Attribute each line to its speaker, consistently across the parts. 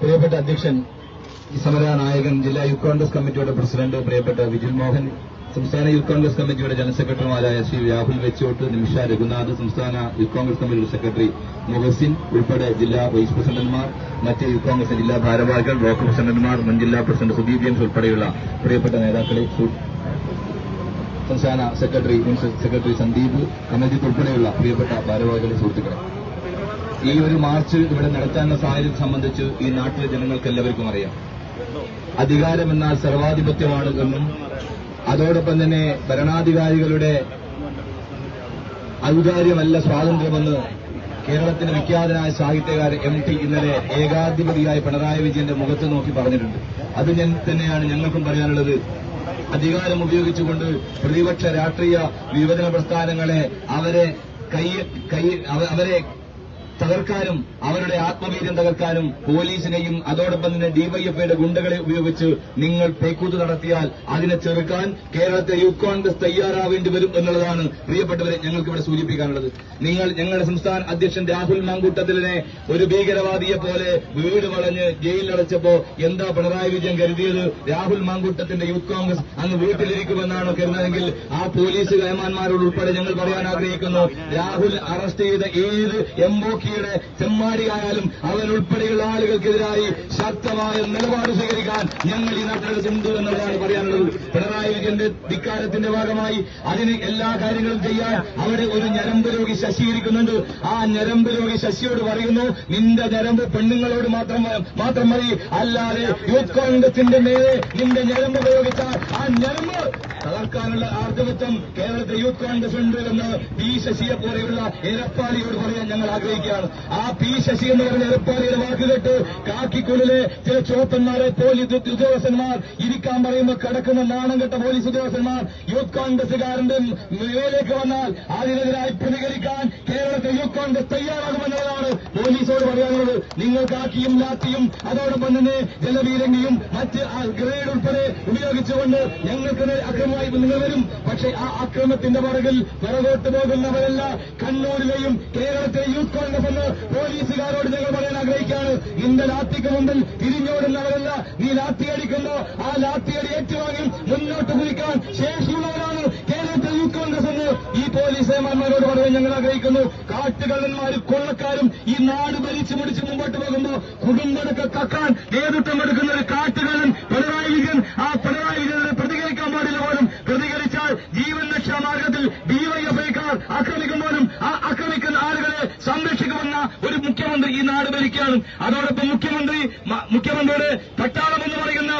Speaker 1: പ്രിയപ്പെട്ട അധ്യക്ഷൻ ഈ സമര നായകൻ ജില്ലാ യൂത്ത് കോൺഗ്രസ് കമ്മിറ്റിയുടെ പ്രസിഡന്റ് പ്രിയപ്പെട്ട വിജുൽ മോഹൻ സംസ്ഥാന യൂത്ത് കോൺഗ്രസ് കമ്മിറ്റിയുടെ ജനറൽ ശ്രീ രാഹുൽ വെച്ചോട്ട് നിമിഷ രഘുനാഥ് സംസ്ഥാന യൂത്ത് കോൺഗ്രസ് കമ്മിറ്റിയുടെ സെക്രട്ടറി മുഹസിൻ ഉൾപ്പെടെ ജില്ലാ വൈസ് പ്രസിഡന്റുമാർ മറ്റ് യൂത്ത് കോൺഗ്രസ് ജില്ലാ ഭാരവാഹികൾ ബ്ലോക്ക് പ്രസിഡന്റുമാർ മുൻ ജില്ലാ പ്രസിഡന്റ് സുദീപ് ജെയിംസ് ഉൾപ്പെടെയുള്ള പ്രിയപ്പെട്ട നേതാക്കളെ സംസ്ഥാന സെക്രട്ടറി മുൻ സെക്രട്ടറി സന്ദീപ് കമ്മിറ്റി ഉൾപ്പെടെയുള്ള പ്രിയപ്പെട്ട ഭാരവാഹികളെ സുഹൃത്തുക്കളെ. ഈ ഒരു മാർച്ച് ഇവിടെ നടത്താനുള്ള സാഹചര്യം സംബന്ധിച്ച് ഈ നാട്ടിലെ ജനങ്ങൾക്ക് എല്ലാവർക്കും അറിയാം. അധികാരമെന്നാൽ സർവാധിപത്യമാണ് എന്നും അതോടൊപ്പം തന്നെ ഭരണാധികാരികളുടെ ഔദാര്യമല്ല സ്വാതന്ത്ര്യമെന്ന് കേരളത്തിന്റെ വിഖ്യാതനായ സാഹിത്യകാരൻ എം ടി ഇന്നലെ ഏകാധിപതിയായ പിണറായി വിജയന്റെ മുഖത്ത് നോക്കി പറഞ്ഞിട്ടുണ്ട്. അത് തന്നെയാണ് ഞങ്ങൾക്കും പറയാനുള്ളത്. അധികാരം ഉപയോഗിച്ചുകൊണ്ട് പ്രതിപക്ഷ രാഷ്ട്രീയ വിഭജന പ്രസ്ഥാനങ്ങളെ അവരെ കൈ കൈ അവരെ തകർക്കാനും അവരുടെ ആത്മവീര്യം തകർക്കാനും പോലീസിനെയും അതോടൊപ്പം തന്നെ ഡിവൈഎഫ്ഐയുടെ ഗുണ്ടകളെ ഉപയോഗിച്ച് നിങ്ങൾ പേക്കൂത്ത് നടത്തിയാൽ അതിനെ ചെറുക്കാൻ കേരളത്തെ യൂത്ത് കോൺഗ്രസ് തയ്യാറാവേണ്ടി വരും എന്നുള്ളതാണ് പ്രിയപ്പെട്ടവരെ ഞങ്ങൾക്ക് ഇവിടെ സൂചിപ്പിക്കാനുള്ളത്. നിങ്ങൾ ഞങ്ങളുടെ സംസ്ഥാന അധ്യക്ഷൻ രാഹുൽ മാങ്കൂട്ടത്തിലിനെ ഒരു ഭീകരവാദിയെ പോലെ വീട് വളഞ്ഞ് ജയിലിലടച്ചപ്പോ എന്താ പിണറായി വിജയൻ കരുതിയത്? രാഹുൽ മാങ്കൂട്ടത്തിന്റെ യൂത്ത് കോൺഗ്രസ് അങ്ങ് വീട്ടിലിരിക്കുമെന്നാണോ കരുതുന്നതെങ്കിൽ ആ പോലീസ് കൈമാന്മാരോട് ഉൾപ്പെടെ ഞങ്ങൾ പറയാൻ ആഗ്രഹിക്കുന്നു. രാഹുൽ അറസ്റ്റ് ചെയ്ത ഏത് എംഒക്കിയുടെ ചെമ്മാടിയായാലും അവരുൾപ്പെടെയുള്ള ആളുകൾക്കെതിരായി ശക്തമായ നിലപാട് സ്വീകരിക്കാൻ ഞങ്ങൾ ഈ നാട്ടിനകത്തുണ്ട് എന്നുള്ളതാണ് പറയാനുള്ളത്. പിണറായി വിജയന്റെ ധിക്കാരത്തിന്റെ ഭാഗമായി അതിന് എല്ലാ കാര്യങ്ങളും ചെയ്യാൻ അവിടെ ഒരു ഞരമ്പ് രോഗി ശശി ഇരിക്കുന്നുണ്ട്. ആ ഞരമ്പ് രോഗി ശശിയോട് പറയുന്നു നിന്റെ ഞരമ്പ് പെണ്ണുങ്ങളോട് മാത്രം മാത്രം മതി. അല്ലാതെ യൂത്ത് കോൺഗ്രസിന്റെ മേലെ നിന്റെ ഞരമ്പ് ഉപയോഗിച്ചാൽ ആ ഞരമ്പ് തകർക്കാനുള്ള ആർജവത്വം കേരളത്തിലെ യൂത്ത് കോൺഗ്രസ് ഉണ്ട് എന്ന് പി ശശിയെ പോലെയുള്ള എരപ്പാളിയോട് പറയാൻ ഞങ്ങൾ ആഗ്രഹിക്കുകയാണ്. ആ പി ശശി എന്ന് പറഞ്ഞ എരപ്പാളിയുടെ വാക്ക് കേട്ട് കാക്കിക്കുള്ളിലെ ചില ചോപ്പന്മാരെ പോലീസ് ഉദ്യോഗസ്ഥന്മാർ ഇരിക്കാൻ പറയുമ്പോൾ കിടക്കുന്ന നാണം കെട്ട പോലീസ് ഉദ്യോഗസ്ഥന്മാർ യൂത്ത് കോൺഗ്രസുകാരന്റെ മേലേക്ക് വന്നാൽ അതിനെതിരായി പ്രതികരിക്കാൻ കോൺഗ്രസ് തയ്യാറാകുമെന്നുള്ളതാണ് പോലീസോട് പറയാനുള്ളത്. നിങ്ങൾ കാക്കിയും ലാത്തിയും അതോടൊപ്പം തന്നെ ജലവീരങ്കിയും മറ്റ് ഗ്രേഡ് ഉൾപ്പെടെ ഉപയോഗിച്ചുകൊണ്ട് ഞങ്ങൾക്ക് അക്രമമായി നിങ്ങൾ വരും. പക്ഷേ ആ അക്രമത്തിന്റെ പുറകിൽ പിറകോട്ട് പോകുന്നവരല്ല കണ്ണൂരിലെയും കേരളത്തിലെ യൂത്ത് കോൺഗ്രസ് എന്ന് പോലീസുകാരോട് ഞങ്ങൾ പറയാൻ ആഗ്രഹിക്കുകയാണ്. നിന്റെ ലാത്തിക്ക് മുമ്പിൽ തിരിഞ്ഞോടുന്നവരല്ല. നീ ലാത്തി അടിക്കുമ്പോ ആ ലാത്തിയടി ഏറ്റുവാങ്ങി മുന്നോട്ട് കുതിക്കാൻ ശേഷിയുള്ളവരാണ് കേരളത്തിലെ യൂത്ത് കോൺഗ്രസ് എന്ന് ഈ ഏമാന്മാരോട് പറയാൻ ഞങ്ങൾ ആഗ്രഹിക്കുന്നു. കാട്ടുകള്ളന്മാരും കൊള്ളക്കാരും ഈ നാട് ഭരിച്ചു മുടിച്ച് മുമ്പോട്ട് പോകുമ്പോൾ കുടുംബടക്ക കക്കാൻ നേതൃത്വം എടുക്കുന്ന ഒരു കാട്ടുകള്ളൻ പിണറായി വിജയൻ ആ പിണറായി വിജയനെ പ്രതികരിക്കാൻ പാടില്ല പോലും. പ്രതികരിച്ചാൽ ജീവൻ രക്ഷാ മാർഗത്തിൽ ഡിവൈഎഫ്ഐക്കാർ ആക്രമിക്കുമ്പോഴും ആ ആക്രമിക്കുന്ന ആളുകളെ സംരക്ഷിക്കുമെന്ന ഒരു മുഖ്യമന്ത്രി ഈ നാട് ഭരിക്കുകയാണ്. അതോടൊപ്പം മുഖ്യമന്ത്രി മുഖ്യമന്ത്രിയുടെ പട്ടാളം എന്ന് പറയുന്ന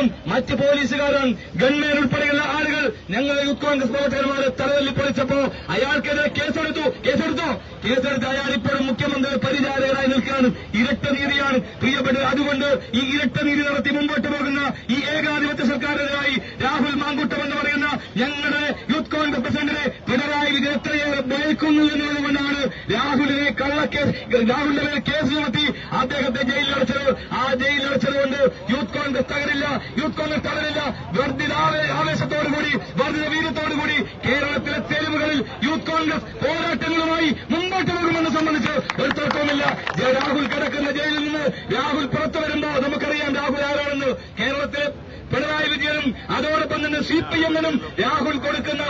Speaker 1: ഡിവൈഎഫ്ഐയുടെ മറ്റ് പോലീസുകാരും ഗൺമേൻ ഉൾപ്പെടെയുള്ള ആളുകൾ ഞങ്ങളെ യൂത്ത് കോൺഗ്രസ് പ്രവർത്തകന്മാരെ തലതല്ലി പൊളിച്ചപ്പോ അയാൾക്കെതിരെ കേസെടുത്തു കേസെടുത്തു. കേസെടുത്ത് അയാൾ ഇപ്പോഴും മുഖ്യമന്ത്രി പരിചാരകരായി നിൽക്കുകയാണ്. ഇരട്ട നീതിയാണ് പ്രിയപ്പെട്ടത് അതുകൊണ്ട് ഈ ഇരട്ട നീതി നടത്തി മുമ്പോട്ട് പോകുന്ന ഈ ഏകാധിപത്യ സർക്കാരിനെതിരായി രാഹുൽ മാങ്കുട്ടം എന്ന് പറയുന്ന ഞങ്ങളുടെ യൂത്ത് കോൺഗ്രസ് പ്രസിഡന്റിനെ പിണറായി വിജയൻ എത്രയേറെ ഭയക്കുന്നു എന്നതുകൊണ്ടാണ് കള്ളക്കേസ് രാഹുലിന്റെ മേൽ കേസ് ചുമത്തി അദ്ദേഹത്തെ ജയിലിലടച്ചത് ആ ജയിലിലടച്ചത് കൊണ്ട് യൂത്ത് കോൺഗ്രസ് തകരില്ല യൂത്ത് കോൺഗ്രസ് തകരില്ല. വർദ്ധിത ആവേ- ആവേശത്തോടുകൂടി വർദ്ധിത വീര്യത്തോടുകൂടി കേരളത്തിലെ തെരുവുകളിൽ യൂത്ത് കോൺഗ്രസ് പോരാട്ടങ്ങളുമായി മുമ്പോട്ട് പോകുമെന്ന് സംബന്ധിച്ച് ഒരു തർക്കവുമില്ല. ജെ- രാഹുൽ കിടക്കുന്ന ജയിലിൽ നിന്ന് രാഹുൽ പുറത്തു വരുമ്പോൾ നമുക്കറിയാം രാഹുൽ ആരാണെന്ന്. കേരളത്തിലെ പിണറായി വിജയനും അതോടൊപ്പം തന്നെ സി പി എമ്മിനും രാഹുൽ കൊടുക്കുന്ന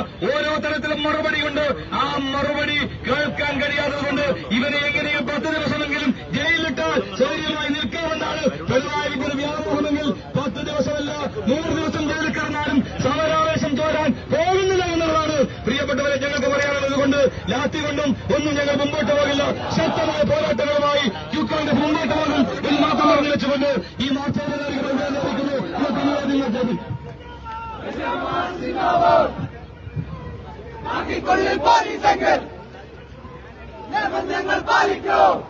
Speaker 1: ഒന്നും ഞങ്ങൾ മുമ്പോട്ട് പോകില്ല. ശക്തമായ പോരാട്ടങ്ങളുമായി യൂത്ത് കോൺഗ്രസ് മുമ്പോട്ട് പോകും എന്ന് മാത്രം പറഞ്ഞു വെച്ചുകൊണ്ട് ഈ
Speaker 2: നിയമം ഞങ്ങൾ പാലിക്കും.